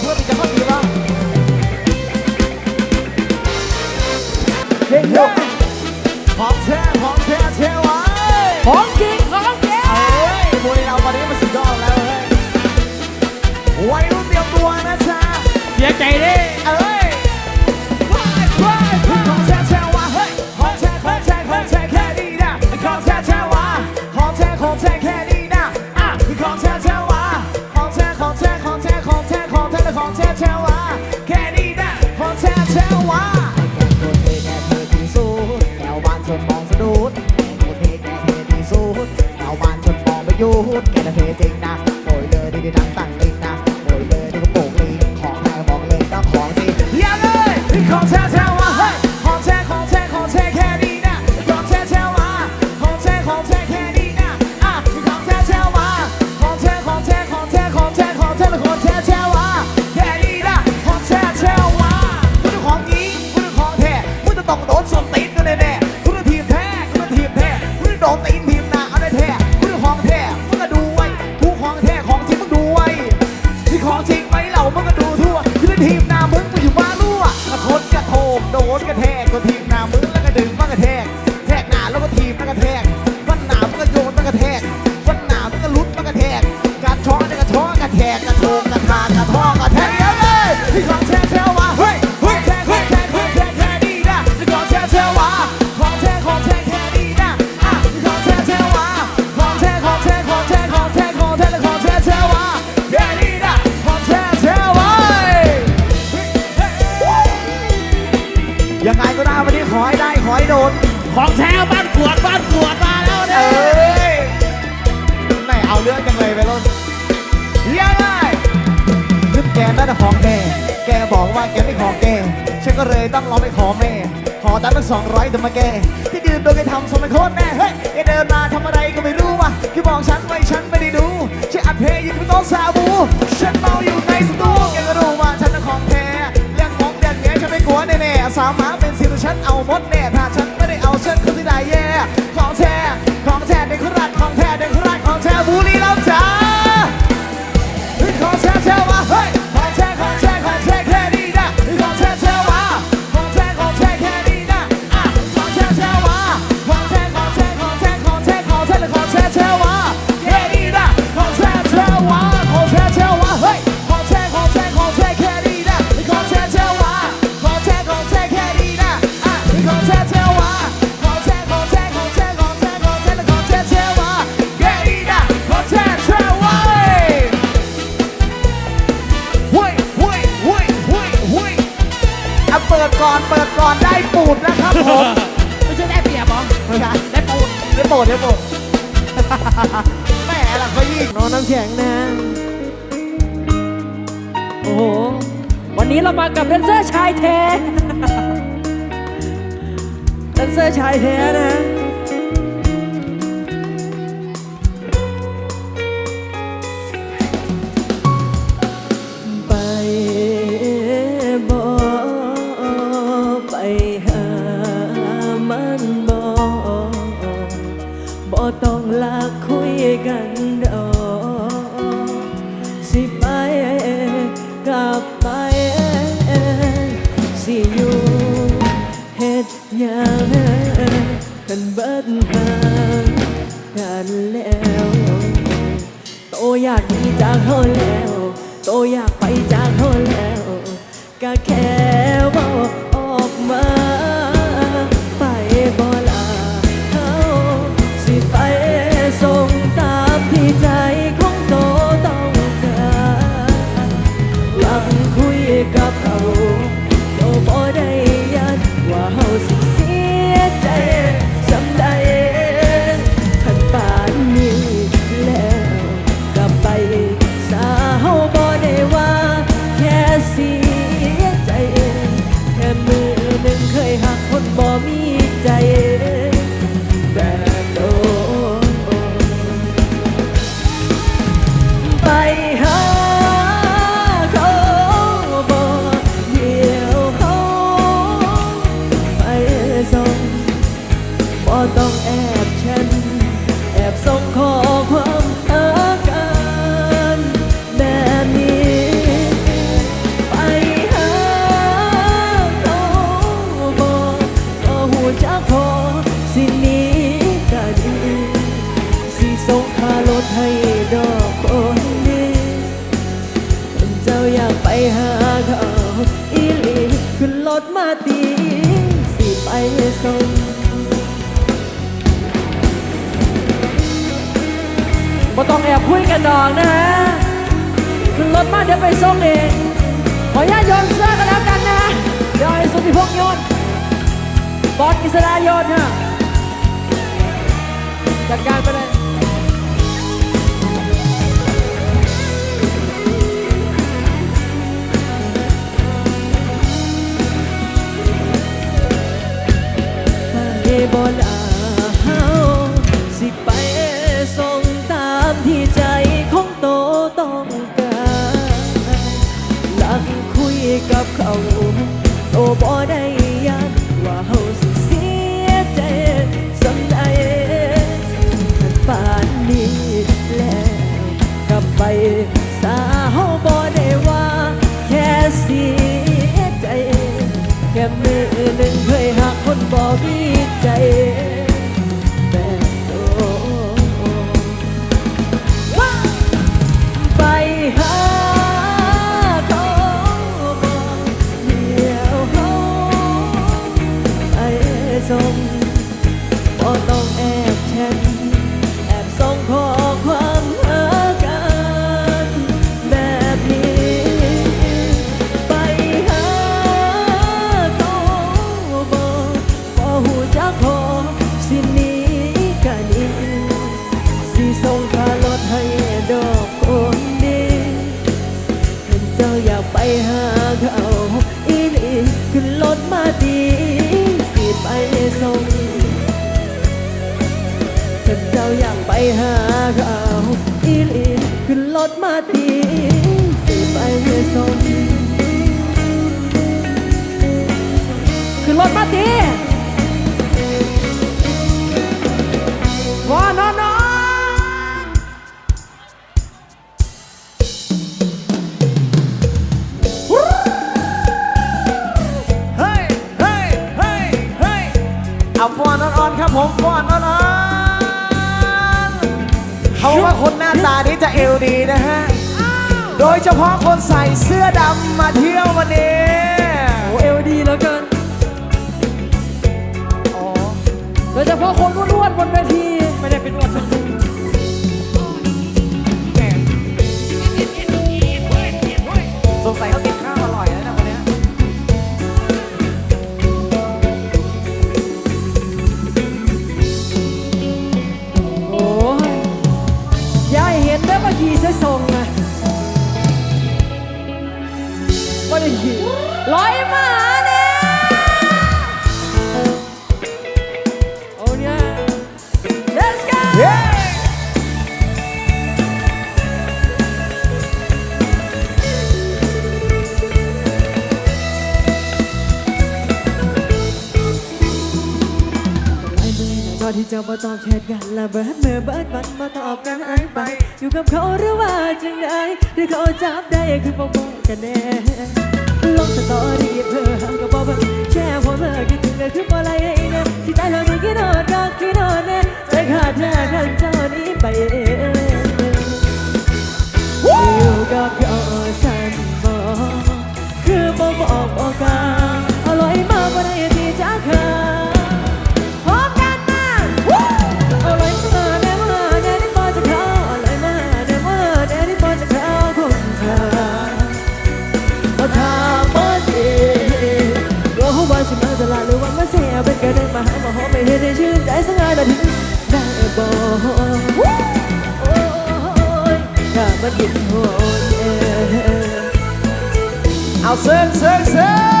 เพื่อที่นะเข้าตีเราเพลงยกของแท้ของแท้เทวาของจริงของแท้ไอ้พวกนี้เราวันนี้มันสุดยอดแล้วเฮ้ยวัยรุ่นเตรียมตัวนะจ๊ะเสียใจดิ take that. แซวบ้านขวดบ้านขวดมาแล้วเด้เยไม่เอาเรื่องจังเลยไปรุ่นยังไงคือแกน่าจะของแกแกบอกว่าแกไม่ขอแกฉันก็เลยต้องร้องไปขอแม่ ขอตังค์ตั้งสองร้อยแต่มาแก ที่ดื่มโดยแกทำสมัยโคตรแน่ เฮ้ยแกเดินมาทำอะไรก็ไม่รู้ว่ะคือบอกฉันไว้ฉันไม่ได้ดูฉันอัดเพลงยู่บนโต๊ะซาบู ฉันเมาอยู่ในสตูแกก็รู้ว่าฉันน่ะของแท้เรื่องของเรื่องแยฉันไม่กลัวแน่ๆสามหมาเป็นสิวฉันเอาหมดแน่ 无敌老乔 โปรดเดี๋ยวโปรดแม่หลังก็ยิ่งน้องน้ำแข็งนะโอ้โห วันนี้เรามากับแดนเซอร์ชายแท้แดนเซอร์ชายแท้นะ แล้วโตอยากหนีจากเขาแล้ว โตอยากไปจากเขาแล้วก็แค่เว่าออกมา ถมาเดี๋ยวไปส่งเองขออนุญาตโยนเสื้อกันแล้วกันนะ เดี๋ยวให้สุธิพงษ์โยนบอสกิษดาโยนฮะจัดการไปเลยบ่ลา กับเขาโตบ่ได้ ขึ้นรถมาตีว่านอนนอนเฮ้ยเฮ้ยเฮ้ยเฮ้ยเอาฟอนอ่อนๆครับผมฟอนอ่อนๆเขาว่าคนหน้าตานี้จะเอวดีนะฮะ โดยเฉพาะคนใส่เสื้อดำมาเที่ยววันนี้ โดยเฉพาะคนร่วนบนเวที ที่เจ้ามาตอบแชทกันละเบิดมือเบิดวันมาตอบกันอันไป อยู่กับเขาหรือว่าจังไดหรือเขาจับได้คือบอบอกกันแน่ลงสตอรี่เพื่อหากับบอกแค่พอเมื่อคิดถึงเลยคืออะไรเนี่ยที่ใจเราดีกี่นอนรักกี่นอนเนี่ยใจขาดแท้ทันเจ้านี้ไปเองอยู่กับเขาฉันบอกคือบอกบอกบอกกัน ได้มาหามาหอมไม่เห็นได้ชื่นใจสังหารนาทีได้บอกโอ้ยถ้ามันกินหัวเองเอาเซิร์งเซิร์งเซิร์ง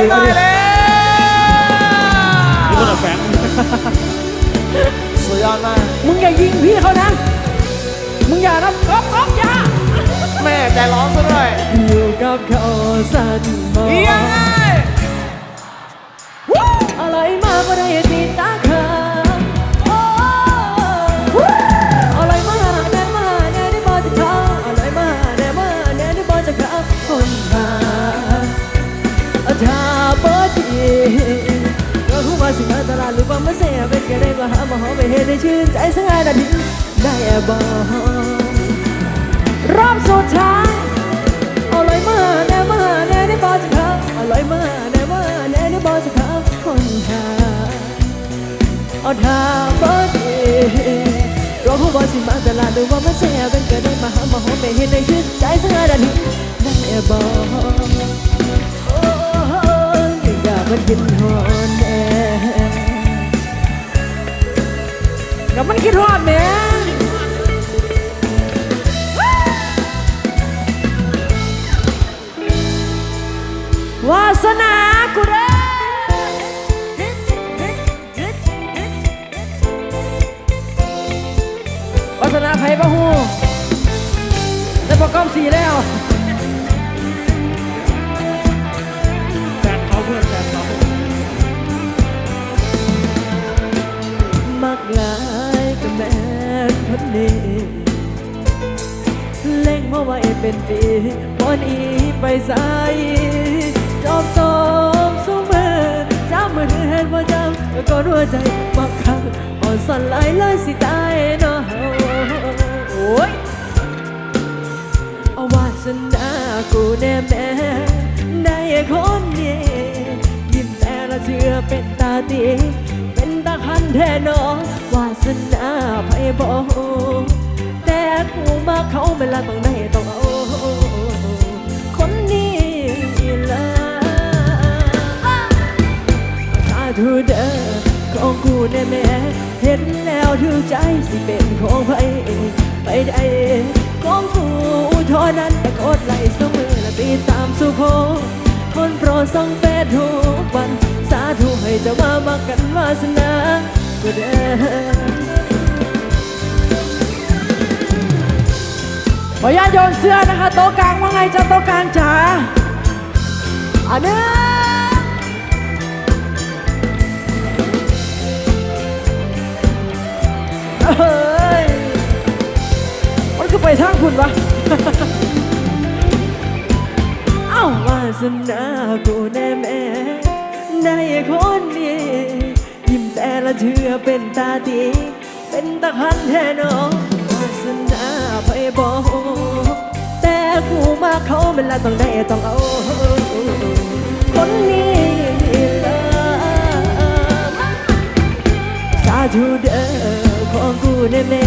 งหน่อยเลยนี่มันแฝงสุดยอดมาก มึงอย่ายิงพี่เขานะ มึงอย่านะก๊อกก๊อกอย่าแม่ใจร้อนซะด้วยอยู่กับเขาสั้นมองยังไงอะไรมากก็ได้ ยเป็นกันได้ก็หามาหอมไปเห็นได้ชื่นใจสักนาทีได้บอกรอบสุดท้ายเอาเลยมาแน่มาแน่ได้บอกจะเขาเอาเลยมาแน่มาแน่ได้บอกจะเขาคนหาเอาทาบ่ดีรอผู้บอสิมาตลาดดูว่ามันเสียเป็นก็ได้มาหามาหอมไม่เห็นในชื่นใจสักนาทีได้บอกโอ้ยอยากมันกินหอนแน่ กับมันคิดฮอดแม่วาสนากูเด้อวาสนาไผ่ปะฮูได้ประกอบสีแล้วแฝงเขาเพื่อนแฝงเขามักลาย นนนี้เล่งมาไว้เป็นปีวันอีไปใส่จอบสมสุมือจำมือเห็นว่าจำก็รัวใจมักคักอ่อนสั่นไหลายเลยสิตายเนาะโอ้ย เอาวาสนากูแน่แม่ได้คนนี้ยิ้มแต่ละเชื่อเป็นตาตี เป็นตาคันแท้เนอวาสนาไพ่บอแต่กูมาเขาไม่ละต้องได้ต้องเอาคนนี้ละสาธุเด้อของกูแน่แม่เห็นแล้วถึงใจสิเป็นของไผไปได้ของกูเท่านั้นแต่กดไลเสมอและติดตามสุโคคนโปรดส่องเฟซทุกวันสาธุ ให้เจ้ามามากันวาสนากูเด้อขออนุญาตโยนเสื้อนะคะโต๊ะกลางว่าไงจ้าโต๊ะกลางจ๋าอันนี้เฮ้ยมันคือไปทางคุณวะเอ้าวาสนากูแน่แม่ ได้คนนี้ยิ้มแต่ละเชื่อเป็นตาดีเป็นตะคันแท้นอวาสนาไปบอกแต่กูมาเขาเป็นละต้องได้ต้องเอา คนนี้ละสาธุเด้อของกูแน่แม่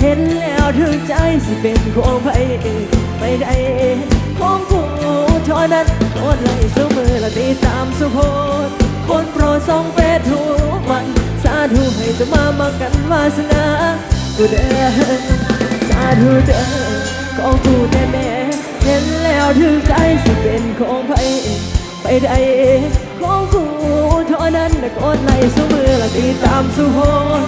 เห็นแล้วถึงใจสิเป็นของไผไม่ได้ของกูเท่านั้น โอนไล่เสมอและติดตามสุโคนคนโปรดส่องเฟซทุกวัน สาธุให้จะมามากันวาสนากูเด้อสาธุเด้อของกูแน่แม่เห็นแล้วถึงใจสิเป็นของไผไปได้ของกูเท่านั้นนะกดไลค์สู้มือละติดตามสู้โหน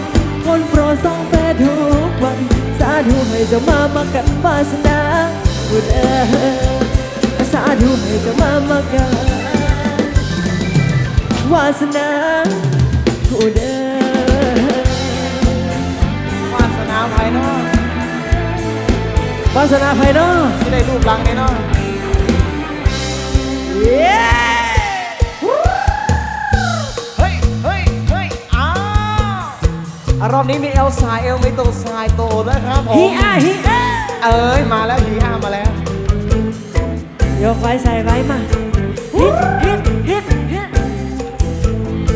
คนโปรดส่องแปดทุกวัน สาธุให้จะมามากันวาสนากูเด้อสาธุให้จะมามากัน วาสนาผู้เดินวาสนาภายนอกวาสนาภายนอกที่ได้รูปลังษณ์ในเนาะเย้เฮ้ยเฮ้ยเฮ้ยอ้าวอะรอบนี้มีเอลสายเอลไม่โตสายโตนะครับผมฮีอาฮีอาเอ้ยมาแล้วฮีอามาแล้ว ยกไว้ใส่ไว้มาฮิตฮิตฮิตฮิต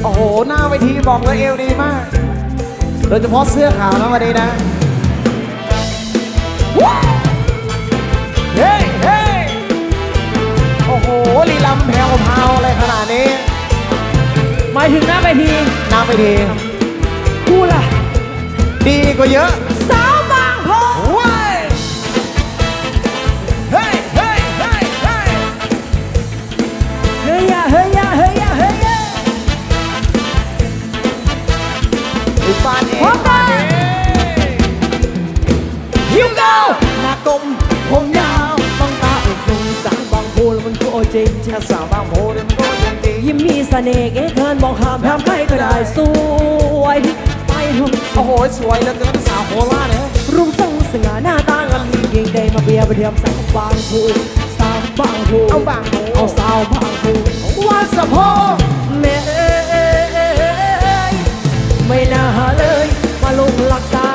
โอ้โห หน้าเวทีบอกเลยเอวดีมาก โดยเฉพาะเสื้อขาวนะวันนี้นะว้าวเฮ้ยเฮ้ยโอ้โหลีลำแผ่วพราวอะไรขนาดนี้ หมายถึงหน้าไปทีหน้าเวทีกูล่ะ ดีกว่าเยอะ โอเจงแค่สาวบางโพเดินก็ยังดียิ้มมีเสน่ห์เก๋เกินบอกห้ามทำใครก็ได้สวย ไปทุกโอ้โหสวยเหลือเกินสาวโคราชเนี่ยรูปทรงสง่าหน้าตางามยิ่งยิ่งได้มาเบียร์ไปเทียมสาวบางผูสาวบางผูเอาบางโพเอาสาวบางผูว่าสะโพกแม่ไม่น่าเลยมาลงหลักสา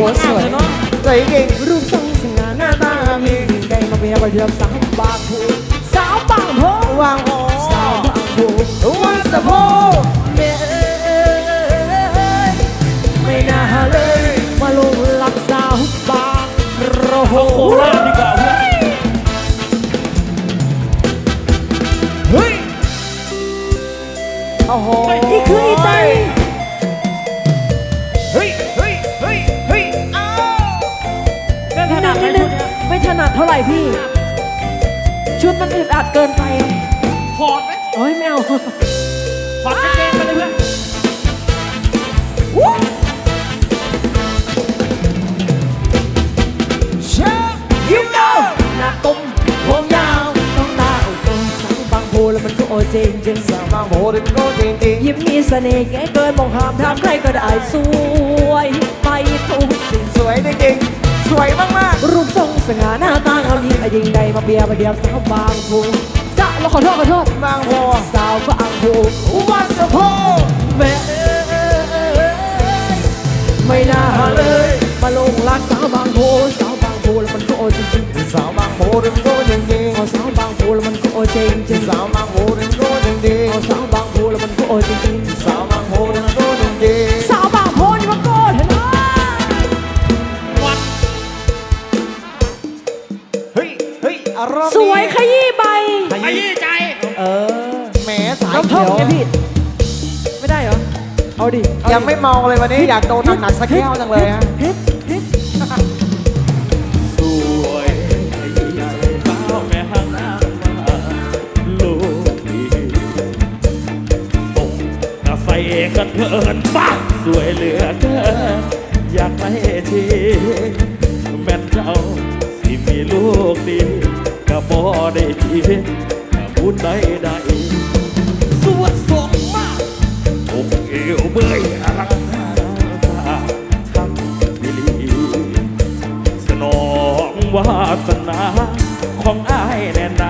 หสวยสวยจริงรูปทรงสง่าหน้าตามีใจมาเบียร์ไปเทียมสาวบางผูสาวบางผูวางโพสาวบางผูวันสะโพแม่เอ้ยไม่น่าเลยมาลงหลักสาวบางโรโหโคราชดีกว่าเฮ้ยโอ้โห นัดเท่าไหร่พี่ ชุดมันอึดอัดเกินไปถอดไหมโอ้ยไม่เอาถอดกางเกงไปเลยเพื่อนเชฟฮิวโก้หน้าตุ้มผมยาวต้องตาอุดมสาวบางโพแล้วมันก็โอเจงจริงสาวบางโพเดินก็จริงจริงยิ้มมีเสน่ห์แก่เกินมองหามทำใครก็ได้สวยไปทุกสิ่งสวยจริงๆ สวยมากรูปทรงสง่าหน้าตางามยิ่งยิ่งใดมาเบียร์มาเดียวสาวบางพูจ้าเราขอโทษขอโทษๆบางโพสาวบางพูวันสะโพแม่เอ้ยไม่น่าเลย มาลงรักสาวบางพูสาวบางพูแล้วมันก็โอจริงจริงสาวบางโพเดินก็จริงจ ยังไม่เมาเลยวันนี้อยากโดนหนักๆสักแก้วจังเลยฮะเฮ็เฮ็ดสวยขยี้ใจสาวแม่ห้างน้ำมาลูกดีส่งกาแฟกันเกินบ้าสวยเหลือเกินอยากให้ทีแม่เจ้าสิมีลูกดีก็บ่ได้ทีถ้าพูดได้ได้สวดส่งมากอกเอวเบื่อ วาสนาของอายแน่นา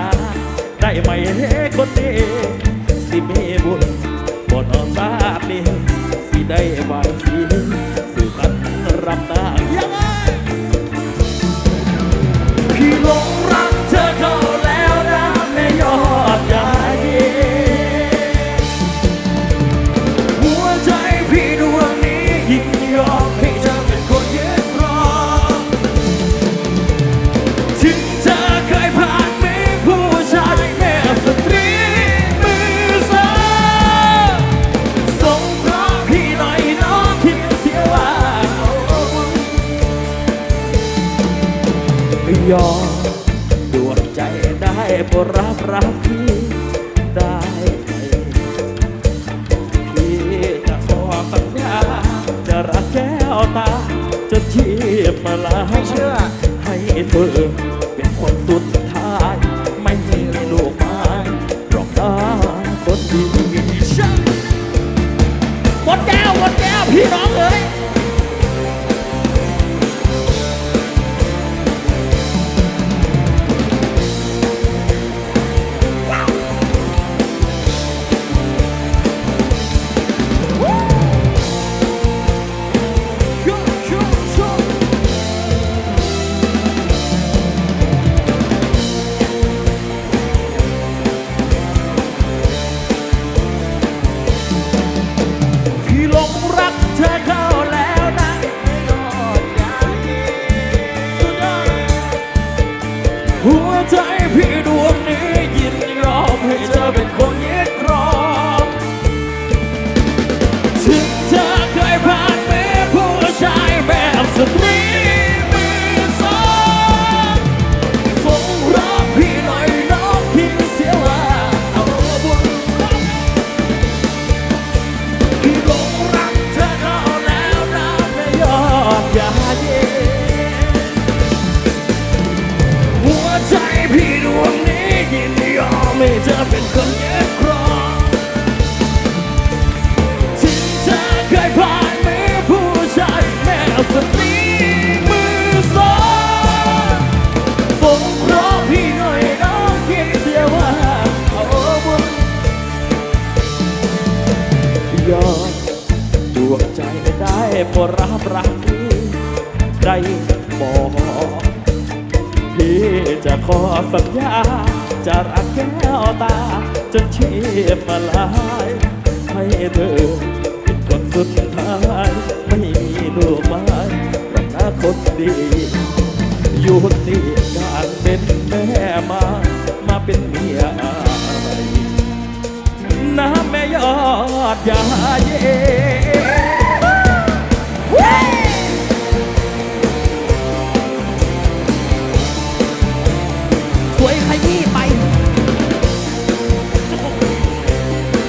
เธอเป็นคนสุดท้ายไม่มีลูกมารอนาคนดีอยู่ที่การเป็นแม่มา มาเป็นเมียน้ำแม่ยอดยาเย่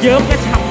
เยอะกระฉับ